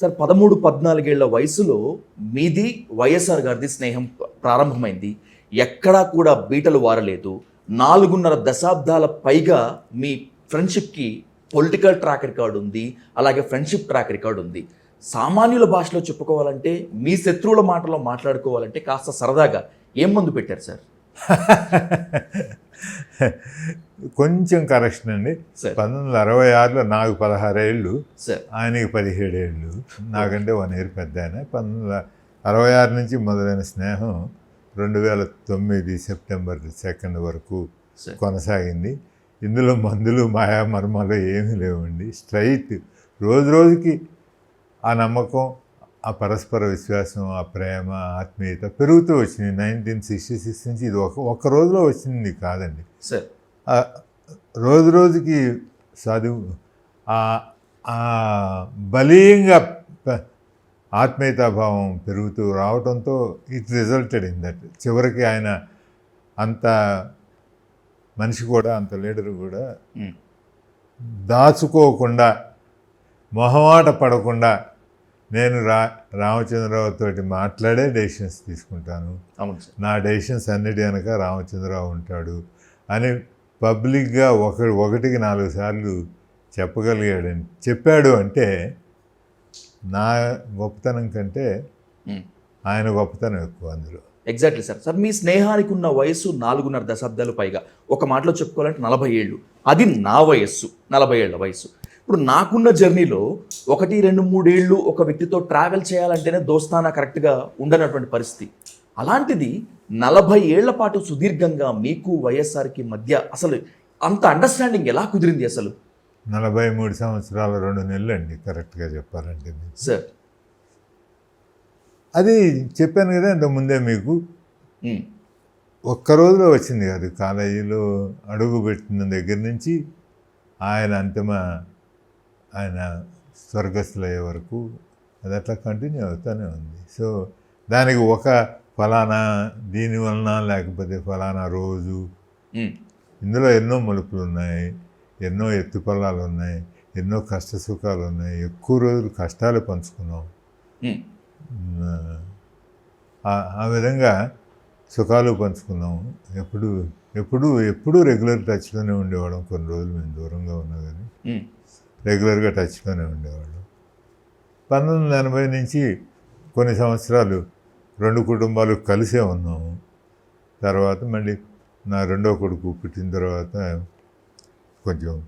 Sir పదమూడు పద్నాలుగేళ్ళ వయసులో మీది వైఎస్ఆర్ గారిది స్నేహం ప్రారంభమైంది. ఎక్కడా కూడా బీటలు వారలేదు. నాలుగున్నర దశాబ్దాల పైగా మీ ఫ్రెండ్షిప్కి పొలిటికల్ ట్రాక్ రికార్డ్ ఉంది అలాగే ఫ్రెండ్షిప్ ట్రాక్ రికార్డ్ ఉంది. సామాన్యుల భాషలో చెప్పుకోవాలంటే మీ శత్రువుల మాటలో మాట్లాడుకోవాలంటే కాస్త సరదాగా ఏం మందు పెట్టారు సార్? కొంచెం కరెక్షన్ అండి. పంతొమ్మిది వందల అరవై ఆరులో నాకు పదహారేళ్ళు ఆయనకి పదిహేడు ఏళ్ళు. నాకంటే వన్ ఇయర్ పెద్ద ఆయన. పంతొమ్మిది వందల అరవై ఆరు నుంచి మొదలైన స్నేహం రెండు వేల తొమ్మిది సెప్టెంబర్ సెకండ్ వరకు కొనసాగింది. ఇందులో మందులు మాయా మర్మాలు ఏమీ లేవండి. స్ట్రైట్. రోజు రోజుకి ఆ నమ్మకం ఆ పరస్పర విశ్వాసం ఆ ప్రేమ ఆత్మీయత పెరుగుతూ వచ్చింది నైన్టీన్ సిక్స్టీ సిక్స్ నుంచి ఇది ఒక ఒక్క రోజులో వచ్చింది కాదండి. సార్. రోజు రోజుకి చదువు బలీయంగా ఆత్మీయతాభావం పెరుగుతూ రావడంతో ఇట్ రిజల్టెడ్ ఇన్ దట్ చివరికి ఆయన అంత మనిషి కూడా అంత లీడర్ కూడా. దాచుకోకుండా మొహమాట పడకుండా నేను రా రామచంద్రరావు తోటి మాట్లాడే డెసిషన్స్ తీసుకుంటాను. నా డెసిషన్స్ అన్నిటి వెనక రామచంద్రరావు ఉంటాడు అని పబ్లిక్గా ఒక ఒకటికి నాలుగు సార్లు చెప్పగలిగాడని చెప్పాడు అంటే నా గొప్పతనం కంటే. ఆయన గొప్పతనం ఎక్కువ అందులో. Exactly sir. సార్ మీ స్నేహానికి ఉన్న వయస్సు నాలుగున్నర దశాబ్దాలు పైగా. ఒక మాటలో చెప్పుకోవాలంటే నలభై ఏళ్ళు. అది నా వయస్సు. నలభై ఏళ్ళ వయస్సు. ఇప్పుడు నాకున్న జర్నీలో ఒకటి రెండు మూడేళ్ళు ఒక వ్యక్తితో ట్రావెల్ చేయాలంటేనే దోస్తానా కరెక్ట్గా ఉండనటువంటి పరిస్థితి. అలాంటిది నలభై ఏళ్ళ పాటు సుదీర్ఘంగా మీకు వైఎస్ఆర్కి మధ్య అసలు అంత అండర్స్టాండింగ్ ఎలా కుదిరింది అసలు? నలభై మూడు సంవత్సరాల రెండు నెలలు అండి కరెక్ట్గా చెప్పాలంటే. సార్. అది చెప్పాను కదా ఇంత ముందే మీకు. ఒక్క రోజులో వచ్చింది కాదు కాలేజీలో అడుగు పెట్టిన దగ్గర నుంచి ఆయన అంతిమ ఆయన స్వర్గస్థులయ్యే వరకు అది అట్లా కంటిన్యూ అవుతూనే ఉంది. సో దానికి ఒక ఫలానా దీని వలన లేకపోతే ఫలానా రోజు ఇందులో ఎన్నో మలుపులు ఉన్నాయి ఎన్నో ఎత్తుపల్లాలు ఉన్నాయి ఎన్నో కష్ట సుఖాలు ఉన్నాయి ఎక్కువ రోజులు కష్టాలు పంచుకున్నాం. ఆ- విధంగా సుఖాలు పంచుకున్నాము ఎప్పుడు ఎప్పుడు ఎప్పుడూ రెగ్యులర్ టచ్లోనే ఉండేవాళ్ళం. కొన్ని రోజులు మేము దూరంగా ఉన్నా కానీ రెగ్యులర్గా టచ్లోనే ఉండేవాళ్ళు. పంతొమ్మిది వందల ఎనభై నుంచి కొన్ని సంవత్సరాలు రెండు కుటుంబాలు కలిసే ఉన్నాము. తర్వాత మళ్ళీ నా రెండో కొడుకు పుట్టిన తర్వాత కొంచెం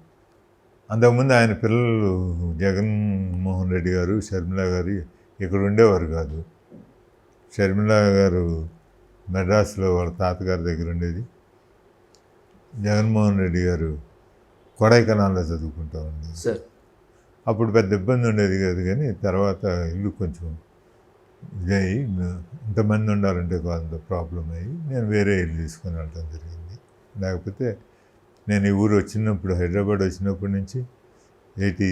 అంతకుముందు ఆయన పిల్లలు జగన్మోహన్ రెడ్డి గారు షర్మిల గారు ఇక్కడ ఉండేవారు కాదు. షర్మిల గారు మెడ్రాస్లో వాళ్ళ తాతగారి దగ్గర ఉండేది. జగన్మోహన్ రెడ్డి గారు కొడైకెనాల్లో చదువుకుంటా ఉండేది సార్ అప్పుడు పెద్ద ఇబ్బంది ఉండేది కాదు కానీ తర్వాత ఇల్లు కొంచెం ఇదయ్యి ఇంతమంది ఉండాలంటే కొంత ప్రాబ్లం అయ్యి నేను వేరే ఇల్లు తీసుకొని వెళ్ళడం జరిగింది. లేకపోతే నేను ఈ ఊరు వచ్చినప్పుడు హైదరాబాద్ వచ్చినప్పటి నుంచి ఎయిటీ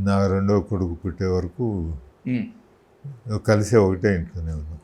నా రెండో కొడుకు పుట్టే వరకు ఉమ్, కలిసే ఒకటే ఇంట్లోనే ఉన్నాం.